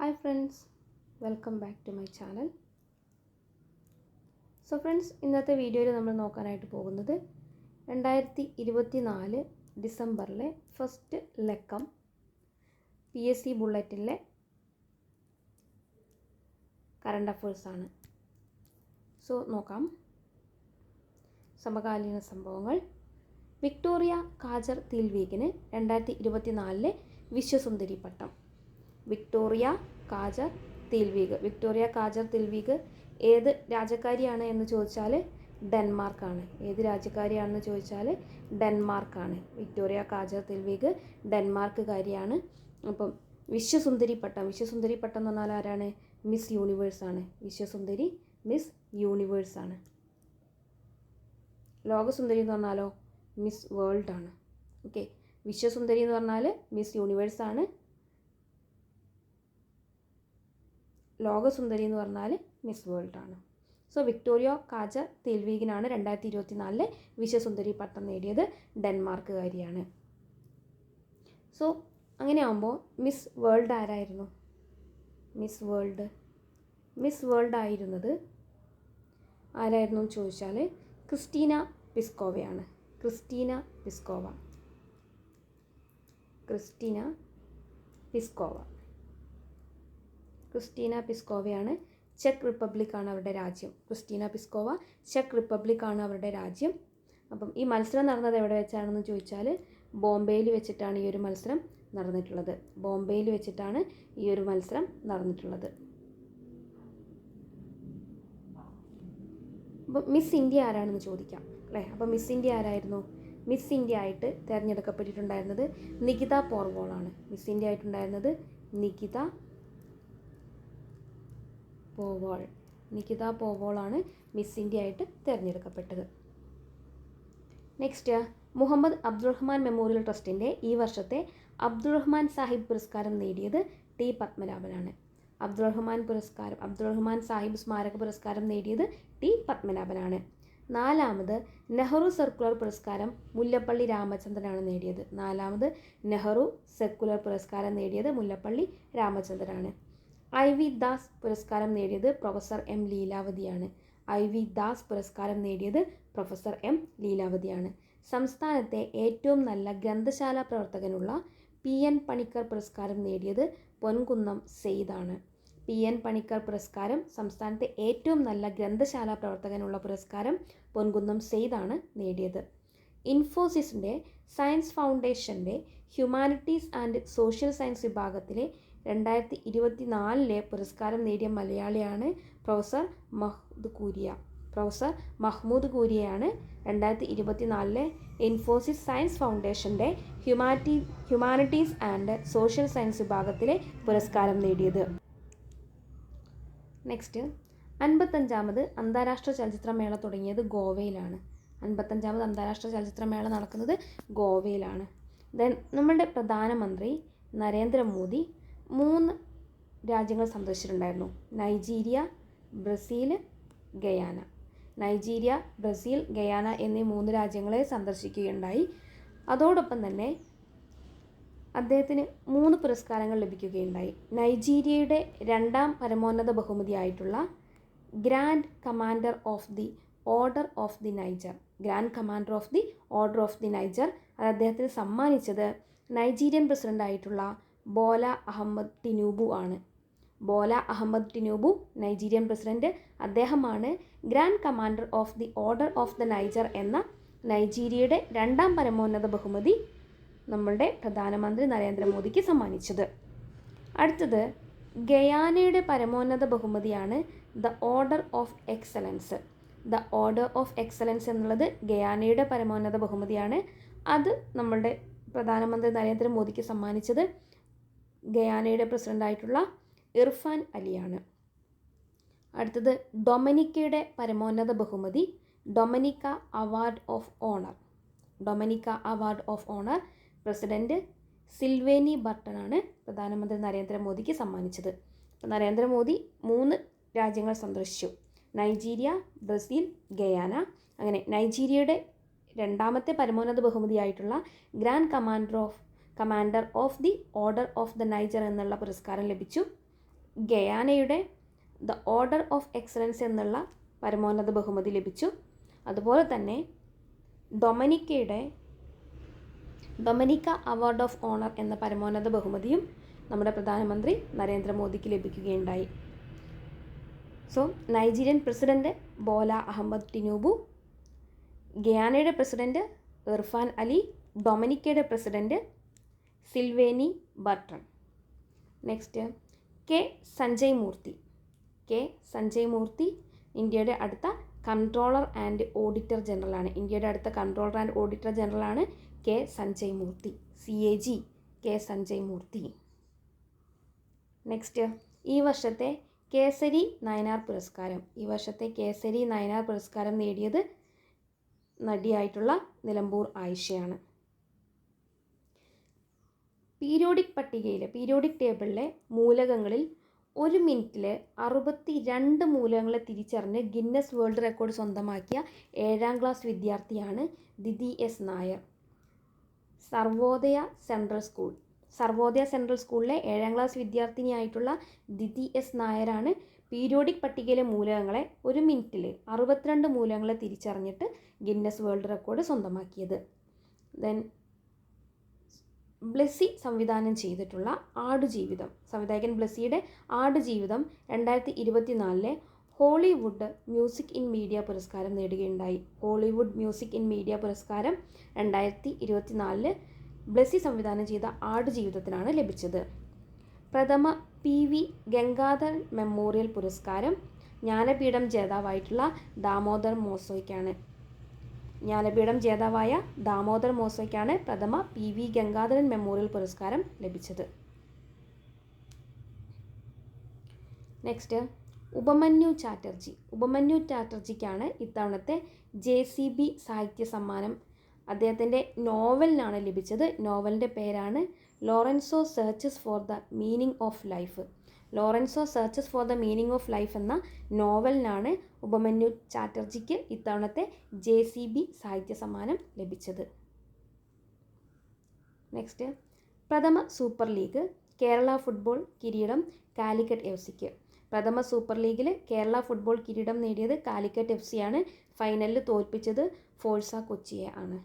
Hi friends welcome back to my channel so friends ഇന്നത്തെ വീഡിയോയിൽ നമ്മൾ നോക്കാനായിട്ട് പോകുന്നത് രണ്ടായിരത്തി ഇരുപത്തി നാല് ഡിസംബറിലെ ഫസ്റ്റ് ലക്കം പി എസ് സി ബുള്ളറ്റിലെ കറണ്ട് അഫേഴ്സാണ് സോ നോക്കാം. സമകാലീന സംഭവങ്ങൾ. വിക്ടോറിയ കാജർ തീൽവീഗിന് രണ്ടായിരത്തി ഇരുപത്തി നാലിലെ വിശ്വസുന്ദരി പട്ടം. വിക്ടോറിയ കാജർ തിൽവീഗ്. വിക്ടോറിയ കാജർ തിൽവീഗ് ഏത് രാജ്യക്കാരിയാണ് എന്ന് ചോദിച്ചാൽ ഡെൻമാർക്കാണ്. ഏത് രാജ്യക്കാരിയാണെന്ന് ചോദിച്ചാൽ ഡെൻമാർക്കാണ്. വിക്ടോറിയ കാജർ തിൽവീഗ് ഡെൻമാർക്കുകാരിയാണ്. അപ്പം വിശ്വസുന്ദരി പട്ടം. വിശ്വസുന്ദരി പട്ടം എന്ന് പറഞ്ഞാൽ ആരാണ്? മിസ് യൂണിവേഴ്സാണ് വിശ്വസുന്ദരി മിസ് യൂണിവേഴ്സാണ് ലോകസുന്ദരി എന്ന് പറഞ്ഞാലോ? മിസ് വേൾഡ് ആണ്. ഓക്കെ. വിശ്വസുന്ദരി എന്ന് പറഞ്ഞാൽ മിസ് യൂണിവേഴ്സാണ് ലോകസുന്ദരി എന്ന് പറഞ്ഞാൽ മിസ് വേൾഡ് ആണ് സോ വിക്ടോറിയ കാജ തെൽവീഗിനാണ് രണ്ടായിരത്തി ഇരുപത്തി നാലിലെ വിശ്വസുന്ദരി പട്ടം നേടിയത് ഡെൻമാർക്കുകാരിയാണ്. സോ അങ്ങനെ അങ്ങനെയാകുമ്പോൾ മിസ് വേൾഡ് ആരായിരുന്നു? Miss world. മിസ് വേൾഡ് ആയിരുന്നത് ആരായിരുന്നു എന്ന് ചോദിച്ചാൽ Krystyna പിസ്കോവയാണ്. Krystyna Pyszkova. Krystyna Pyszkova. Krystyna പിസ്കോവയാണ്. ചെക്ക് റിപ്പബ്ലിക് ആണ് അവരുടെ രാജ്യം. ക്രിസ്റ്റീന പിസ്കോവ ചെക്ക് റിപ്പബ്ലിക് ആണ് അവരുടെ രാജ്യം. അപ്പം ഈ മത്സരം നടന്നത് എവിടെ വെച്ചാണെന്ന് ചോദിച്ചാൽ ബോംബെയിൽ വെച്ചിട്ടാണ് ഈ ഒരു മത്സരം നടന്നിട്ടുള്ളത്. ബോംബെയിൽ വെച്ചിട്ടാണ് ഈ ഒരു മത്സരം നടന്നിട്ടുള്ളത്. അപ്പം മിസ് ഇന്ത്യ ആരാണെന്ന് ചോദിക്കാം അല്ലേ? അപ്പം മിസ് ഇന്ത്യ ആരായിരുന്നു? മിസ് ഇന്ത്യ ആയിട്ട് തിരഞ്ഞെടുക്കപ്പെട്ടിട്ടുണ്ടായിരുന്നത് നികിത പോർവോളാണ്. മിസ് ഇന്ത്യ ആയിട്ടുണ്ടായിരുന്നത് നികിത പോവോൾ. നികിത പോവോളാണ് മിസ് ഇന്ത്യ ആയിട്ട് തിരഞ്ഞെടുക്കപ്പെട്ടത്. നെക്സ്റ്റ് മുഹമ്മദ് അബ്ദുറഹ്മാൻ മെമ്മോറിയൽ ട്രസ്റ്റിന്റെ ഈ വർഷത്തെ അബ്ദുറഹ്മാൻ സാഹിബ് പുരസ്കാരം നേടിയത് ടി പത്മനാഭനാണ്. അബ്ദുറഹ്മാൻ പുരസ്കാരം അബ്ദുറഹ്മാൻ സാഹിബ് സ്മാരക പുരസ്കാരം നേടിയത് ടി പത്മനാഭനാണ്. നാലാമത് നെഹ്റു സർക്കുലർ പുരസ്കാരം മുല്ലപ്പള്ളി രാമചന്ദ്രനാണ് നേടിയത്. നാലാമത് നെഹ്റു സർക്കുലർ പുരസ്കാരം നേടിയത് മുല്ലപ്പള്ളി രാമചന്ദ്രനാണ്. ഐ വി ദാസ് പുരസ്കാരം നേടിയത് പ്രൊഫസർ എം ലീലാവതിയാണ്. ഐ വി ദാസ് പുരസ്കാരം നേടിയത് പ്രൊഫസർ എം ലീലാവതിയാണ്. സംസ്ഥാനത്തെ ഏറ്റവും നല്ല ഗ്രന്ഥശാല പ്രവർത്തകനുള്ള പി എൻ പണിക്കർ പുരസ്കാരം നേടിയത് പൊൻകുന്നം സെയ്ദാണ്. പി എൻ പണിക്കർ പുരസ്കാരം സംസ്ഥാനത്തെ ഏറ്റവും നല്ല ഗ്രന്ഥശാല പ്രവർത്തകനുള്ള പുരസ്കാരം പൊൻകുന്നം സെയ്ദാണ് നേടിയത്. ഇൻഫോസിസിന്റെ സയൻസ് ഫൗണ്ടേഷന്റെ ഹ്യൂമാനിറ്റീസ് ആൻഡ് സോഷ്യൽ സയൻസ് വിഭാഗത്തിലെ രണ്ടായിരത്തി ഇരുപത്തി നാലിലെ പുരസ്കാരം നേടിയ മലയാളിയാണ് പ്രൊഫസർ മഹ്ദ് കൂരിയ. പ്രൊഫസർ മഹ്മൂദ് കൂരിയയാണ് രണ്ടായിരത്തി ഇരുപത്തി നാലിലെ ഇൻഫോസിസ് സയൻസ് ഫൗണ്ടേഷന്റെ humanity humanities and social science വിഭാഗത്തിലെ പുരസ്കാരം നേടിയത്. നെക്സ്റ്റ് അൻപത്തഞ്ചാമത് അന്താരാഷ്ട്ര ചലച്ചിത്രമേള തുടങ്ങിയത് ഗോവയിലാണ്. അൻപത്തഞ്ചാമത് അന്താരാഷ്ട്ര ചലച്ചിത്രമേള നടക്കുന്നത് ഗോവയിലാണ്. ദെൻ നമ്മളുടെ പ്രധാനമന്ത്രി നരേന്ദ്രമോദി മൂന്ന് രാജ്യങ്ങൾ സന്ദർശിച്ചിട്ടുണ്ടായിരുന്നു. Nigeria Brazil Guyana. Nigeria Brazil Guyana എന്നീ മൂന്ന് രാജ്യങ്ങളെ സന്ദർശിക്കുകയുണ്ടായി. അതോടൊപ്പം തന്നെ അദ്ദേഹത്തിന് മൂന്ന് പുരസ്കാരങ്ങൾ ലഭിക്കുകയുണ്ടായി. നൈജീരിയയുടെ രണ്ടാം പരമോന്നത ബഹുമതിയായിട്ടുള്ള grand commander of the order of the Niger. Grand commander of the order of the Niger അത് അദ്ദേഹത്തിന് സമ്മാനിച്ചത് നൈജീരിയൻ പ്രസിഡന്റായിട്ടുള്ള ബോല അഹമ്മദ് തിനൂബു ആണ്. Bola Ahmed Tinubu Nigerian president. അദ്ദേഹമാണ് grand commander of the order of the Niger എന്ന നൈജീരിയയുടെ രണ്ടാം പരമോന്നത ബഹുമതി നമ്മളുടെ പ്രധാനമന്ത്രി നരേന്ദ്രമോദിക്ക് സമ്മാനിച്ചത്. അടുത്തത് ഗയാനയുടെ പരമോന്നത ബഹുമതിയാണ് the order of excellence. The order of excellence എന്നുള്ളത് ഗയാനയുടെ പരമോന്നത ബഹുമതിയാണ്. അത് നമ്മളുടെ പ്രധാനമന്ത്രി നരേന്ദ്രമോദിക്ക് സമ്മാനിച്ചത് ഗയാനയുടെ പ്രസിഡന്റായിട്ടുള്ള ഇർഫാൻ അലിയാണ്. അടുത്തത് ഡൊമനിക്കയുടെ പരമോന്നത ബഹുമതി Dominica award of honour. Dominica award of honour president Sylvanie ബർട്ടനാണ് പ്രധാനമന്ത്രി നരേന്ദ്രമോദിക്ക് സമ്മാനിച്ചത്. നരേന്ദ്രമോദി മൂന്ന് രാജ്യങ്ങൾ സന്ദർശിച്ചു. Nigeria Brazil Guyana. അങ്ങനെ നൈജീരിയയുടെ രണ്ടാമത്തെ പരമോന്നത ബഹുമതിയായിട്ടുള്ള grand commander of commander of the order of the Niger എന്നുള്ള പുരസ്കാരം ലഭിച്ചു. ഗയാനയുടെ ദ ഓർഡർ ഓഫ് എക്സലൻസ് എന്നുള്ള പരമോന്നത ബഹുമതി ലഭിച്ചു. അതുപോലെ തന്നെ ഡൊമനിക്കയുടെ ഡൊമനിക്ക അവാർഡ് ഓഫ് ഓണർ എന്ന പരമോന്നത ബഹുമതിയും നമ്മുടെ പ്രധാനമന്ത്രി നരേന്ദ്രമോദിക്ക് ലഭിക്കുകയുണ്ടായി. So Nigerian president Bola Ahmed Tinubu ഗയാനയുടെ president Irfan Ali ഡൊമനിക്കയുടെ president Sylvanie Burton. Next K Sanjay Murthy K Sanjay Murthy ഇന്ത്യയുടെ അടുത്ത കൺട്രോളർ ആൻഡ് ഓഡിറ്റർ ജനറലാണ് ഇന്ത്യയുടെ അടുത്ത controller and auditor ജനറലാണ് K Sanjay Murthy C A G K Sanjay Murthy next ഈ വർഷത്തെ കേസരി നയനാർ പുരസ്കാരം. ഈ വർഷത്തെ കേസരി നയനാർ പുരസ്കാരം നേടിയത് നടിയായിട്ടുള്ള നിലമ്പൂർ ആയിഷയാണ്. പീരിയോഡിക് പട്ടികയിലെ പീരിയോഡിക് ടേബിളിലെ മൂലകങ്ങളിൽ ഒരു മിനിറ്റിൽ അറുപത്തി രണ്ട് മൂലകങ്ങളെ തിരിച്ചറിഞ്ഞ് ഗിന്നസ് വേൾഡ് റെക്കോർഡ് സ്വന്തമാക്കിയ ഏഴാം ക്ലാസ് വിദ്യാർത്ഥിയാണ് Didi S Nair. Sarvodaya central school. Sarvodaya central സ്കൂളിലെ ഏഴാം ക്ലാസ് വിദ്യാർത്ഥിനിയായിട്ടുള്ള ദിദി എസ് നായരാണ് പീരിയോഡിക് പട്ടികയിലെ മൂലകങ്ങളെ ഒരു മിനിറ്റിൽ അറുപത്തിരണ്ട് മൂലകങ്ങളെ തിരിച്ചറിഞ്ഞിട്ട് ഗിന്നസ് വേൾഡ് റെക്കോർഡ് സ്വന്തമാക്കിയത്. ദെൻ ബ്ലെസ്സി സംവിധാനം ചെയ്തിട്ടുള്ള ആടുജീവിതം. സംവിധായകൻ ബ്ലെസ്സിയുടെ ആടുജീവിതം രണ്ടായിരത്തി ഇരുപത്തിനാലിലെ ഹോളിവുഡ് മ്യൂസിക് ഇൻ മീഡിയ പുരസ്കാരം നേടുകയുണ്ടായി. ഹോളിവുഡ് മ്യൂസിക് ഇൻ മീഡിയ പുരസ്കാരം രണ്ടായിരത്തി ഇരുപത്തിനാലിൽ ബ്ലെസ്സി സംവിധാനം ചെയ്ത ആടുജീവിതത്തിനാണ് ലഭിച്ചത്. പ്രഥമ പി വി ഗംഗാധർ മെമ്മോറിയൽ പുരസ്കാരം ജ്ഞാനപീഠം ജേതാവായിട്ടുള്ള ദാമോദർ മോസോയ്ക്കാണ്. ജ്ഞാനപീഠം ജേതാവായ ദാമോദർ മോസയ്ക്കാണ് പ്രഥമ പി വി ഗംഗാധരൻ മെമ്മോറിയൽ പുരസ്കാരം ലഭിച്ചത്. നെക്സ്റ്റ് ഉപമന്യു ചാറ്റർജി. ഉപമന്യു ചാറ്റർജിക്കാണ് ഇത്തവണത്തെ ജെ സി ബി സാഹിത്യ സമ്മാനം. അദ്ദേഹത്തിന്റെ നോവലിനാണ് ലഭിച്ചത്. നോവലിന്റെ പേരാണ് Lorenzo searches for the meaning of life. Lorenzo searches for the meaning of life എന്ന നോവലിനാണ് ഉപമന്യു ചാറ്റർജിക്ക് ഇത്തവണത്തെ ജെ സി ബി സാഹിത്യ സമ്മാനം ലഭിച്ചത്. നെക്സ്റ്റ് പ്രഥമ സൂപ്പർ ലീഗ് കേരള ഫുട്ബോൾ കിരീടം കാലിക്കറ്റ് എഫ് സിക്ക് പ്രഥമ സൂപ്പർ ലീഗിൽ കേരള ഫുട്ബോൾ കിരീടം നേടിയത് കാലിക്കറ്റ് എഫ് സിയാണ് ഫൈനലിൽ തോൽപ്പിച്ചത് ഫോഴ്സ കൊച്ചിയെ ആണ്.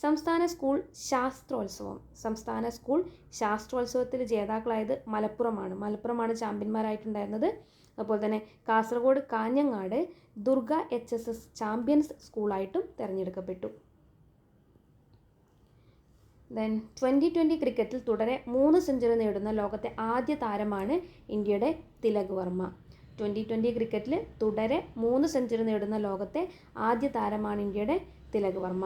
സംസ്ഥാന സ്കൂൾ ശാസ്ത്രോത്സവം. സംസ്ഥാന സ്കൂൾ ശാസ്ത്രോത്സവത്തിൽ ജേതാക്കളായത് മലപ്പുറമാണ്. മലപ്പുറമാണ് ചാമ്പ്യന്മാരായിട്ടുണ്ടായിരുന്നത്. അതുപോലെ തന്നെ Kasaragod Kanhangad Durga H S S champions സ്കൂളായിട്ടും തിരഞ്ഞെടുക്കപ്പെട്ടു. ദെൻ ട്വന്റി ട്വന്റി ക്രിക്കറ്റിൽ തുടരെ മൂന്ന് സെഞ്ചുറി നേടുന്ന ലോകത്തെ ആദ്യ താരമാണ് ഇന്ത്യയുടെ തിലക് വർമ്മ. ട്വന്റി ട്വന്റി ക്രിക്കറ്റിൽ തുടരെ മൂന്ന് സെഞ്ചുറി നേടുന്ന ലോകത്തെ ആദ്യ താരമാണ് ഇന്ത്യയുടെ Tilak Varma.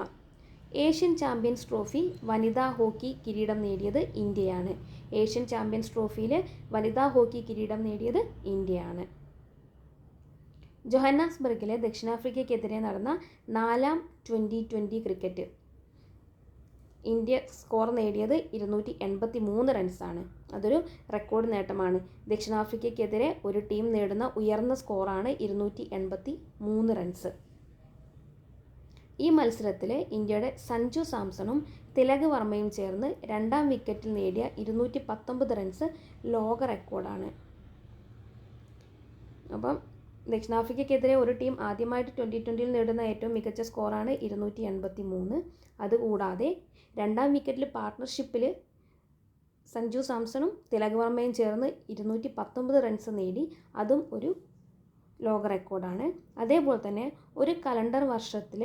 Asian champions trophy വനിതാ ഹോക്കി കിരീടം നേടിയത് ഇന്ത്യയാണ്. ഏഷ്യൻ ചാമ്പ്യൻസ് ട്രോഫിയിൽ വനിതാ ഹോക്കി കിരീടം നേടിയത് ഇന്ത്യയാണ്. ജൊഹന്നാസ്ബർഗിലെ ദക്ഷിണാഫ്രിക്കയ്ക്കെതിരെ നടന്ന നാലാം twenty twenty cricket. India score നേടിയത് ഇരുന്നൂറ്റി എൺപത്തി മൂന്ന് റൺസാണ്. അതൊരു റെക്കോർഡ് നേട്ടമാണ്. ദക്ഷിണാഫ്രിക്കയ്ക്കെതിരെ ഒരു ടീം നേടുന്ന ഉയർന്ന സ്കോറാണ് ഇരുന്നൂറ്റി എൺപത്തി മൂന്ന് റൺസ്. ഈ മത്സരത്തിൽ ഇന്ത്യയുടെ സഞ്ജു സാംസണും തിലക് വർമ്മയും ചേർന്ന് രണ്ടാം വിക്കറ്റിൽ നേടിയ ഇരുന്നൂറ്റി പത്തൊമ്പത് റൺസ് ലോക റെക്കോർഡാണ്. അപ്പം ദക്ഷിണാഫ്രിക്കയ്ക്കെതിരെ ഒരു ടീം ആദ്യമായിട്ട് ട്വന്റി ട്വന്റിയിൽ നേടുന്ന ഏറ്റവും മികച്ച സ്കോറാണ് ഇരുന്നൂറ്റി എൺപത്തി മൂന്ന് അതുകൂടാതെ രണ്ടാം വിക്കറ്റിൽ പാർട്ട്ണർഷിപ്പിൽ സഞ്ജു സാംസണും തിലക് വർമ്മയും ചേർന്ന് ഇരുന്നൂറ്റി പത്തൊമ്പത് റൺസ് നേടി അതും ഒരു ലോക റെക്കോർഡാണ്. അതേപോലെ തന്നെ ഒരു കലണ്ടർ വർഷത്തിൽ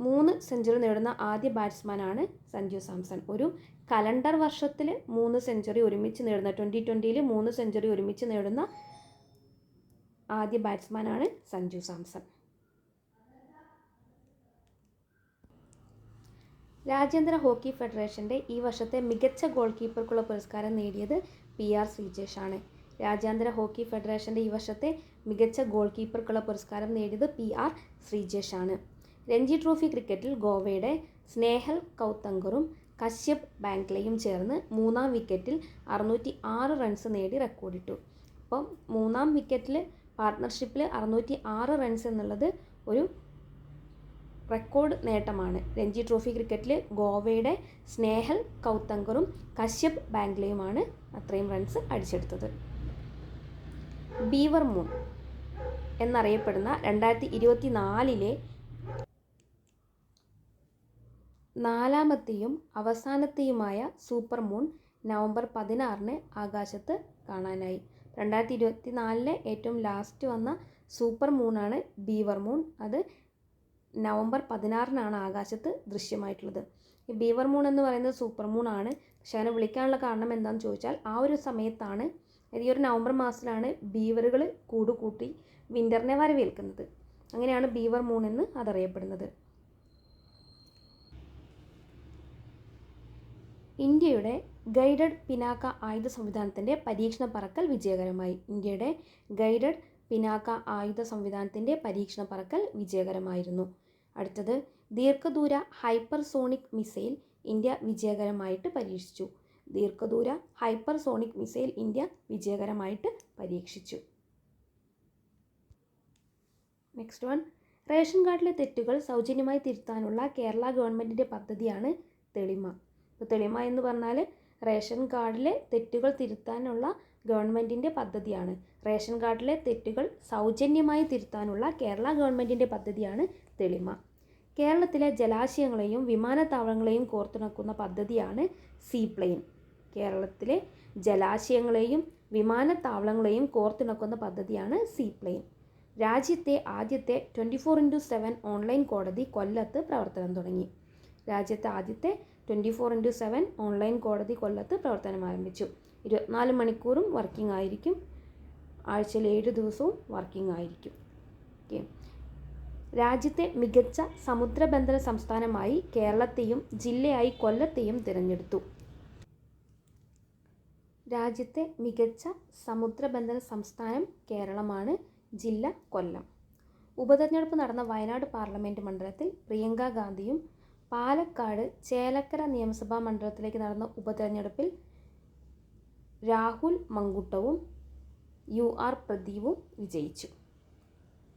മൂന്ന് സെഞ്ചുറി നേടുന്ന ആദ്യ ബാറ്റ്സ്മാനാണ് സഞ്ജു സാംസൺ. ഒരു കലണ്ടർ വർഷത്തിൽ മൂന്ന് സെഞ്ചുറി ഒരുമിച്ച് നേടുന്ന ട്വന്റി ട്വന്റിയിൽ മൂന്ന് സെഞ്ചുറി ഒരുമിച്ച് നേടുന്ന ആദ്യ ബാറ്റ്സ്മാനാണ് സഞ്ജു സാംസൺ. രാജ്യാന്തര ഹോക്കി ഫെഡറേഷന്റെ ഈ വർഷത്തെ മികച്ച ഗോൾ കീപ്പർക്കുള്ള പുരസ്കാരം നേടിയത് പി ആർ ശ്രീജേഷ് ആണ്. രാജ്യാന്തര ഹോക്കി ഫെഡറേഷന്റെ ഈ വർഷത്തെ മികച്ച ഗോൾ കീപ്പർക്കുള്ള പുരസ്കാരം നേടിയത് പി ആർ ശ്രീജേഷാണ് രഞ്ജി ട്രോഫി ക്രിക്കറ്റിൽ ഗോവയുടെ സ്നേഹൽ കൗത്തങ്കറും കശ്യപ് ബാങ്ക്ലയും ചേർന്ന് മൂന്നാം വിക്കറ്റിൽ അറുന്നൂറ്റി ആറ് റൺസ് നേടി റെക്കോർഡിട്ടു. അപ്പം മൂന്നാം വിക്കറ്റിൽ പാർട്ട്ണർഷിപ്പിൽ അറുന്നൂറ്റി ആറ് റൺസ് എന്നുള്ളത് ഒരു റെക്കോർഡ് നേട്ടമാണ്. രഞ്ജി ട്രോഫി ക്രിക്കറ്റിൽ ഗോവയുടെ സ്നേഹൽ കൗത്തങ്കറും കശ്യപ് ബാംഗ്ലയുമാണ് അത്രയും റൺസ് അടിച്ചെടുത്തത്. ബീവർ മൂൺ എന്നറിയപ്പെടുന്ന രണ്ടായിരത്തി ഇരുപത്തി നാലിലെ നാലാമത്തെയും അവസാനത്തെയുമായ സൂപ്പർ മൂൺ നവംബർ പതിനാറിന് ആകാശത്ത് കാണാനായി. രണ്ടായിരത്തി ഇരുപത്തി നാലിലെ ഏറ്റവും ലാസ്റ്റ് വന്ന സൂപ്പർ മൂണാണ് ബീവർ മൂൺ. അത് നവംബർ പതിനാറിനാണ് ആകാശത്ത് ദൃശ്യമായിട്ടുള്ളത്. ഈ ബീവർ മൂൺ എന്ന് പറയുന്നത് സൂപ്പർ മൂൺ ആണ്. പക്ഷെ അതിനെ വിളിക്കാനുള്ള കാരണം എന്താണെന്ന് ചോദിച്ചാൽ ആ ഒരു സമയത്താണ് ഈ ഒരു നവംബർ മാസത്തിലാണ് ബീവറുകൾ കൂടുകൂട്ടി വിന്ററിനെ വരവേൽക്കുന്നത്. അങ്ങനെയാണ് ബീവർ മൂൺ എന്ന് അതറിയപ്പെടുന്നത്. ഇന്ത്യയുടെ ഗൈഡഡ് പിനാക്ക ആയുധ സംവിധാനത്തിന്റെ പരീക്ഷണ പറക്കൽ വിജയകരമായി. ഇന്ത്യയുടെ ഗൈഡഡ് പിനാക്ക ആയുധ സംവിധാനത്തിന്റെ പരീക്ഷണ പറക്കൽ വിജയകരമായിരുന്നു. അടുത്തത് ദീർഘദൂര ഹൈപ്പർസോണിക് മിസൈൽ ഇന്ത്യ വിജയകരമായിട്ട് പരീക്ഷിച്ചു. ദീർഘദൂര ഹൈപ്പർസോണിക് മിസൈൽ ഇന്ത്യ വിജയകരമായിട്ട് പരീക്ഷിച്ചു. നെക്സ്റ്റ് വൺ റേഷൻ കാർഡിലെ തെറ്റുകൾ സൗജന്യമായി തിരുത്താനുള്ള കേരള ഗവൺമെന്റിന്റെ പദ്ധതിയാണ് തെളിമ. തെളിമ എന്ന് പറഞ്ഞാൽ റേഷൻ കാർഡിലെ തെറ്റുകൾ തിരുത്താനുള്ള ഗവൺമെന്റിന്റെ പദ്ധതിയാണ്. റേഷൻ കാർഡിലെ തെറ്റുകൾ സൗജന്യമായി തിരുത്താനുള്ള കേരള ഗവൺമെന്റിന്റെ പദ്ധതിയാണ് തെളിമ. കേരളത്തിലെ ജലാശയങ്ങളെയും വിമാനത്താവളങ്ങളെയും കോർത്തിണക്കുന്ന പദ്ധതിയാണ് സീപ്ലെയിൻ. കേരളത്തിലെ ജലാശയങ്ങളെയും വിമാനത്താവളങ്ങളെയും കോർത്തിണക്കുന്ന പദ്ധതിയാണ് സീപ്ലെയിൻ. രാജ്യത്തെ ആദ്യത്തെ twenty four into seven online കോടതി കൊല്ലത്ത് പ്രവർത്തനം തുടങ്ങി. രാജ്യത്തെ ആദ്യത്തെ twenty four into seven online കോടതി കൊല്ലത്ത് പ്രവർത്തനം ആരംഭിച്ചു. ഇരുപത്തിനാല് മണിക്കൂറും വർക്കിംഗ് ആയിരിക്കും. ആഴ്ചയിൽ ഏഴ് ദിവസവും വർക്കിംഗ് ആയിരിക്കും. ഓക്കെ. രാജ്യത്തെ മികച്ച സമുദ്രബന്ധന സംസ്ഥാനമായി കേരളത്തെയും ജില്ലയായി കൊല്ലത്തെയും തിരഞ്ഞെടുത്തു. രാജ്യത്തെ മികച്ച സമുദ്രബന്ധന സംസ്ഥാനം കേരളമാണ് ജില്ല കൊല്ലം. ഉപതെരഞ്ഞെടുപ്പ് നടന്ന വയനാട് പാർലമെന്റ് മണ്ഡലത്തിൽ പ്രിയങ്ക ഗാന്ധിയും പാലക്കാട് ചേലക്കര നിയമസഭാ മണ്ഡലത്തിലേക്ക് നടന്ന ഉപതെരഞ്ഞെടുപ്പിൽ രാഹുൽ മങ്കുട്ടവും യു ആർ പ്രദീപും വിജയിച്ചു.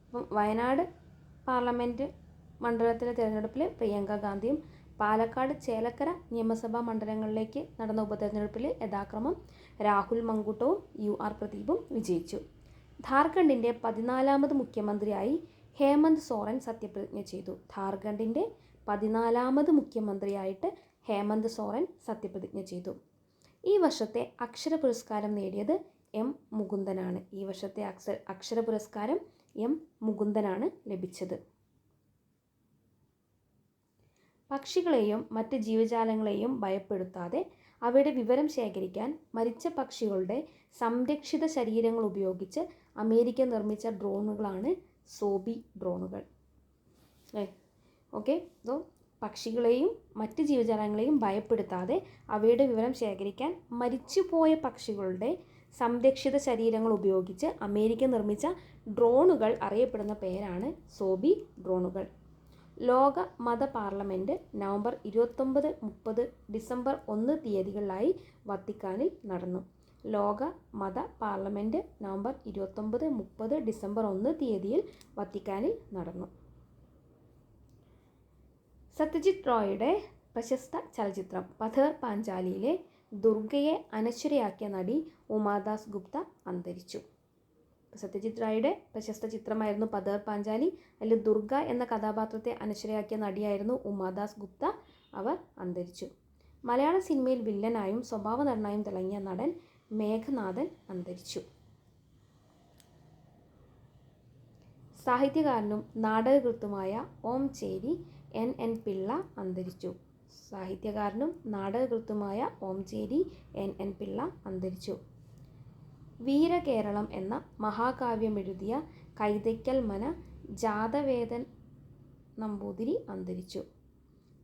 അപ്പം വയനാട് പാർലമെന്റ് മണ്ഡലത്തിലെ തിരഞ്ഞെടുപ്പിൽ പ്രിയങ്ക ഗാന്ധിയും പാലക്കാട് ചേലക്കര നിയമസഭാ മണ്ഡലങ്ങളിലേക്ക് നടന്ന ഉപതെരഞ്ഞെടുപ്പിൽ യഥാക്രമം രാഹുൽ മങ്കുട്ടവും യു ആർ പ്രദീപും വിജയിച്ചു. ഝാർഖണ്ഡിന്റെ പതിനാലാമത് മുഖ്യമന്ത്രിയായി ഹേമന്ത് സോറൻ സത്യപ്രതിജ്ഞ ചെയ്തു. ഝാർഖണ്ഡിന്റെ പതിനാലാമത് മുഖ്യമന്ത്രിയായിട്ട് ഹേമന്ത് സോറൻ സത്യപ്രതിജ്ഞ ചെയ്തു. ഈ വർഷത്തെ അക്ഷര പുരസ്കാരം നേടിയത് എം മുകുന്ദനാണ്. ഈ വർഷത്തെ അക്ഷര അക്ഷര പുരസ്കാരം എം മുകുന്ദനാണ് ലഭിച്ചത്. പക്ഷികളെയും മറ്റ് ജീവജാലങ്ങളെയും ഭയപ്പെടുത്താതെ അവയുടെ വിവരം ശേഖരിക്കാൻ മരിച്ച പക്ഷികളുടെ സംരക്ഷിത ശരീരങ്ങൾ ഉപയോഗിച്ച് അമേരിക്ക നിർമ്മിച്ച ഡ്രോണുകളാണ് സോബി ഡ്രോണുകൾ. ഓക്കെ? സോ പക്ഷികളെയും മറ്റ് ജീവജാലങ്ങളെയും ഭയപ്പെടുത്താതെ അവയുടെ വിവരം ശേഖരിക്കാൻ മരിച്ചുപോയ പക്ഷികളുടെ സംരക്ഷിത ശരീരങ്ങൾ ഉപയോഗിച്ച് അമേരിക്ക നിർമ്മിച്ച ഡ്രോണുകൾ അറിയപ്പെടുന്ന പേരാണ് സോബി ഡ്രോണുകൾ. ലോക മത പാർലമെന്റ് നവംബർ ഇരുപത്തൊമ്പത് മുപ്പത് ഡിസംബർ ഒന്ന് തീയതികളിലായി വത്തിക്കാനിൽ നടന്നു. ലോക മത പാർലമെന്റ് നവംബർ ഇരുപത്തൊമ്പത് മുപ്പത് ഡിസംബർ ഒന്ന് തീയതിയിൽ വത്തിക്കാനിൽ നടന്നു. സത്യജിത് റോയുടെ പ്രശസ്ത ചലച്ചിത്രം പഥർ പാഞ്ചാലിയിലെ ദുർഗയെ അനശ്വരയാക്കിയ നടി ഉമാദാസ് ഗുപ്ത അന്തരിച്ചു. സത്യജിത് റായുടെ പ്രശസ്ത ചിത്രമായിരുന്നു പഥർ പാഞ്ചാലി. അതിൽ ദുർഗ എന്ന കഥാപാത്രത്തെ അനശ്വരയാക്കിയ നടിയായിരുന്നു ഉമാദാസ് ഗുപ്ത. അവർ അന്തരിച്ചു. മലയാള സിനിമയിൽ വില്ലനായും സ്വഭാവ നടനായും തിളങ്ങിയ നടൻ മേഘനാഥൻ അന്തരിച്ചു. സാഹിത്യകാരനും നാടകകൃത്തുമായ ഓം ചേരി എൻ എൻ പിള്ള അന്തരിച്ചു. സാഹിത്യകാരനും നാടകകൃത്തുമായ ഓംചേരി എൻ എൻ പിള്ള അന്തരിച്ചു. വീരകേരളം എന്ന മഹാകാവ്യം എഴുതിയ കൈതയ്ക്കൽ മന ജാതവേദൻ നമ്പൂതിരി അന്തരിച്ചു.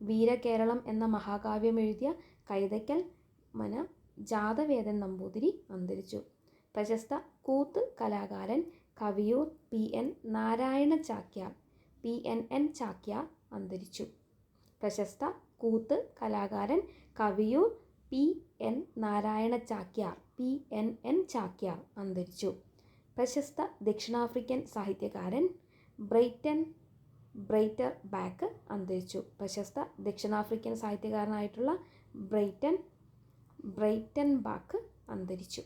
വീരകേരളം എന്ന മഹാകാവ്യം എഴുതിയ കൈതയ്ക്കൽ മന ജാതവേദൻ നമ്പൂതിരി അന്തരിച്ചു. പ്രശസ്ത കൂത്ത് കലാകാരൻ Kaviyoor P N Narayana Chakyar P N N Chakyar അന്തരിച്ചു. പ്രശസ്ത കൂത്ത് കലാകാരൻ Kaviyoor P N Narayana Chakyar P N N Chakyar അന്തരിച്ചു. പ്രശസ്ത ദക്ഷിണാഫ്രിക്കൻ സാഹിത്യകാരൻ ബ്രൈറ്റൻ ബ്രൈറ്റർ ബാക്ക് അന്തരിച്ചു. പ്രശസ്ത ദക്ഷിണാഫ്രിക്കൻ സാഹിത്യകാരനായിട്ടുള്ള ബ്രൈറ്റൻ ബ്രൈറ്റൻ ബാക്ക് അന്തരിച്ചു.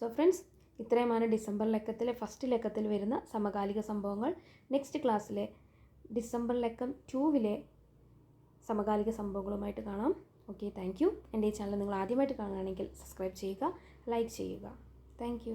സോ ഫ്രണ്ട്സ് ഇത്രയുമാണ് ഡിസംബർ ലക്കത്തിലെ ഫസ്റ്റ് ലക്കത്തിൽ വരുന്ന സമകാലിക സംഭവങ്ങൾ. നെക്സ്റ്റ് ക്ലാസ്സിലെ ഡിസംബർ ലക്കം ടൂവിലെ സമകാലിക സംഭവങ്ങളുമായിട്ട് കാണാം. ഓക്കെ താങ്ക് യു എന്റെ ഈ ചാനൽ നിങ്ങൾ ആദ്യമായിട്ട് കാണുകയാണെങ്കിൽ സബ്സ്ക്രൈബ് ചെയ്യുക ലൈക്ക് ചെയ്യുക. താങ്ക്